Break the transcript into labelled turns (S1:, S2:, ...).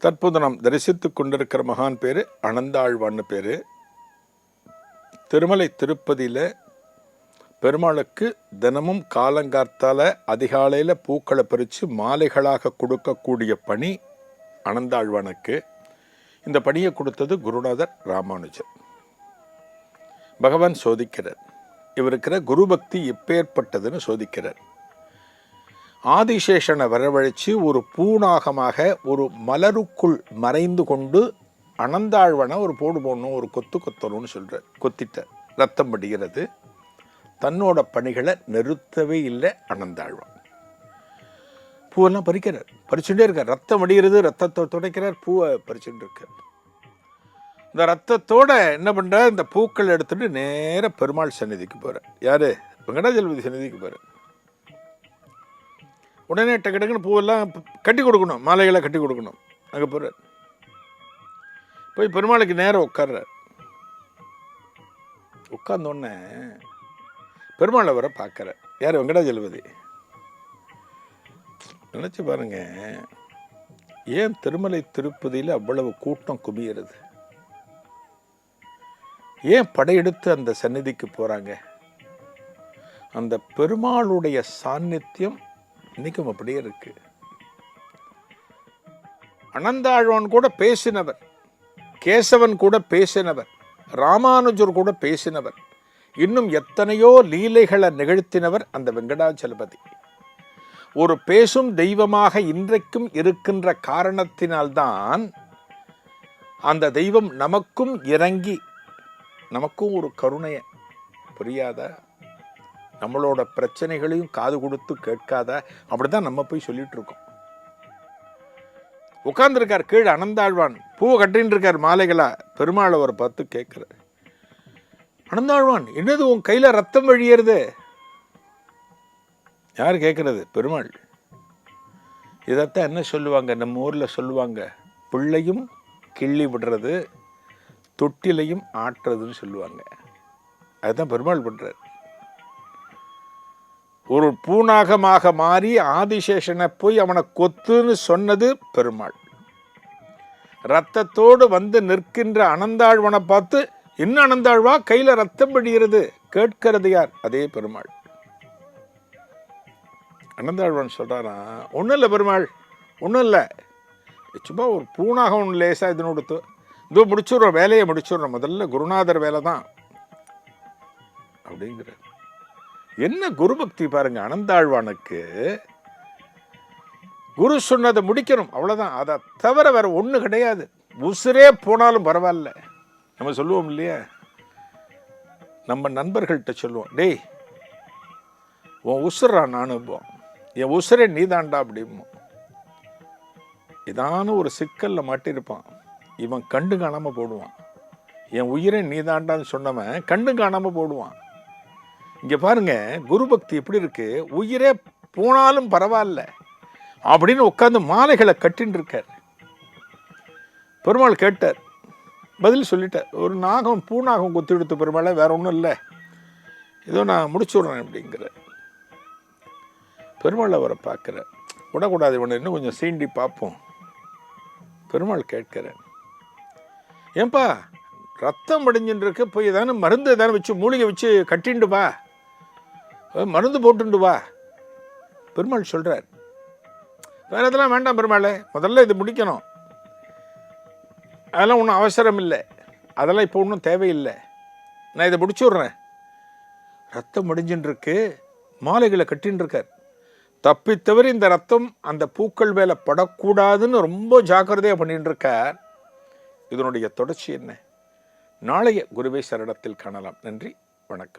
S1: தற்போது நாம் தரிசித்து கொண்டிருக்கிற மகான் பேர் அனந்தாழ்வான்னு பேர். திருமலை திருப்பதியில் பெருமாளுக்கு தினமும் காலங்கார்த்தால அதிகாலையில் பூக்களை பறித்து மாலைகளாக கொடுக்கக்கூடிய பணி அனந்தாழ்வானுக்கு. இந்த பணியை கொடுத்தது குருநாதர் ராமானுஜர். பகவான் சோதிக்கிறார். இவருக்கிற குரு பக்தி எப்பேற்பட்டதுன்னு சோதிக்கிறார். ஆதிசேஷனை வரவழைச்சு ஒரு பூநாகமாக ஒரு மலருக்குள் மறைந்து கொண்டு அனந்தாழ்வனை ஒரு போடு போடணும் ஒரு கொத்து கொத்தணும்னு சொல்கிறார் கொத்திட்ட ரத்தம் படுகிறது. தன்னோட பணிகளை நிறுத்தவே இல்லை அனந்தாழ்வான். பூவெல்லாம் பறிக்கிறார் பறிச்சுட்டே இருக்கார். ரத்தம் வடிகிறது ரத்தத்தை துடைக்கிறார் பூவை பறிச்சுட்டு இருக்கார். இந்த ரத்தத்தோட என்ன பண்ணுறார் இந்த பூக்கள் எடுத்துகிட்டு நேராக பெருமாள் சந்நிதிக்கு போகிறார் யார்? வெங்கடாஜலபதி சந்நிதிக்கு போகிறார் உடனே டக்கு டக்குன்னு பூவெல்லாம் கட்டி கொடுக்கணும். மாலைகளை கட்டி கொடுக்கணும். அங்கே போகிறார் போய் பெருமாளுக்கு நேரம் உட்கார்றார். உட்கார்ந்தோடனே பெருமாளை வர பார்க்குற யார்? வெங்கடாஜலபதி. நினச்சி பாருங்க ஏன் திருமலை திருப்பதியில் அவ்வளவு கூட்டம் குமியிறது? ஏன் படையெடுத்து அந்த சந்நிதிக்கு போகிறாங்க அந்த பெருமாளுடைய சாநித்தியம் இன்றைக்கும் அப்படியே இருக்கு. அனந்தாழ்வான் கூட பேசினவர் கேசவன் கூட பேசினவர் ராமானுஜர் கூட பேசினவர் இன்னும் எத்தனையோ லீலைகளை நிகழ்த்தினவர் அந்த வெங்கடாச்சலபதி ஒரு பேசும் தெய்வமாக இன்றைக்கும் இருக்கின்ற காரணத்தினால்தான் அந்த தெய்வம் நமக்கும் இறங்கி நமக்கும் ஒரு கருணையை புரியாத நம்மளோட பிரச்சனைகளையும் காது கொடுத்து கேட்காத அப்படிதான் நம்ம போய் சொல்லிட்டு இருக்கோம் உட்காந்துருக்கார் கீழே அனந்தாழ்வான். பூவை கட்டின்னு இருக்கார் மாலைகளா? பெருமாள் அவரை பார்த்து கேட்கிறார். அனந்தாழ்வான் என்னது உன் கையில ரத்தம் வழியறது? யார் கேட்குறது? பெருமாள். இதைத்தான் என்ன சொல்லுவாங்க? நம்ம ஊர்ல சொல்லுவாங்க பிள்ளையும் கிள்ளி விடுறது தொட்டிலையும் ஆட்டுறதுன்னு சொல்லுவாங்க. அதுதான் பெருமாள் பண்ணுறாரு ஒரு பூநாகமாக மாறி ஆதிசேஷனை போய் அவனை கொத்துன்னு சொன்னது பெருமாள். ரத்தத்தோடு வந்து நிற்கின்ற அனந்தாழ்வனை பார்த்து இன்னும் அனந்தாழ்வா கையில் ரத்தம் பிடிகிறது கேட்கிறது யார்? அதே பெருமாள். அனந்தாழ்வன் சொல்கிறாரா ஒன்றும் இல்லை பெருமாள் ஒன்றும் இல்லை. சும்மா ஒரு பூணாக ஒன்று லேசாக இது கொடுத்து இதோ முடிச்சுடுறோம் வேலையை முடிச்சுடுறோம். முதல்ல குருநாதர் வேலை தான் அப்படிங்கிற என்ன குரு பக்தி பாருங்க அனந்தாழ்வானுக்கு. குரு சொன்னதை முடிக்கணும் அவ்வளோதான் அதை தவிர வேற ஒன்றும் கிடையாது. உசுரே போனாலும் பரவாயில்ல. நம்ம சொல்லுவோம் இல்லையா? நம்ம நண்பர்கள்ட்ட சொல்லுவோம் டேய் உன் உசுரா நானும்போம் என் உசுரே நீதாண்டா அப்படிம்போம். இதான ஒரு சிக்கலில் மாட்டியிருப்பான் இவன் கண்டு காணாமல் போடுவான். என் உயிரை நீதாண்டான்னு சொன்னவன் கண்டு காணாமல் போடுவான். இங்கே பாருங்க குரு பக்தி எப்படி இருக்கு? உயிரே போனாலும் பரவாயில்ல அப்படின்னு உட்காந்து மாலைகளை கட்டின்னு இருக்கார். பெருமாள் கேட்டார் பதில் சொல்லிட்டார் ஒரு நாகம் பூநாகம் குத்தி எடுத்த பெருமாளை வேற ஒன்றும் இல்லை. ஏதோ நான் முடிச்சுடுறேன் அப்படிங்கிற பெருமாள் அவரை பார்க்குற விடக்கூடாது இவனை இன்னும் கொஞ்சம் சீண்டி பார்ப்போம். பெருமாள் கேட்கிறேன் ஏன்பா ரத்தம் படிஞ்சுட்டு இருக்க போய் ஏதானு மருந்து ஏதானு வச்சு மூலிகை வச்சு கட்டிண்டு மருந்து போட்டுண்டு வா. பெருமாள் சொல்கிறார் வேற இதெல்லாம் வேண்டாம் பெருமாளே முதல்ல இது முடிக்கணும். அதெல்லாம் ஒன்றும் அவசரம் இல்லை அதெல்லாம் இப்போ ஒன்றும் தேவையில்லை. நான் இதை முடிச்சு விட்றேன். ரத்தம் முடிஞ்சுட்டுருக்கு மாலைகளை கட்டின்னு இருக்கார் தப்பித்தவர் இந்த ரத்தம் அந்த பூக்கள் மேலே படக்கூடாதுன்னு ரொம்ப ஜாக்கிரதையாக பண்ணிட்டு இருக்கார் இதனுடைய தொடர்ச்சி என்ன? நாளைய குருவே சரணத்தில் காணலாம். நன்றி வணக்கம்.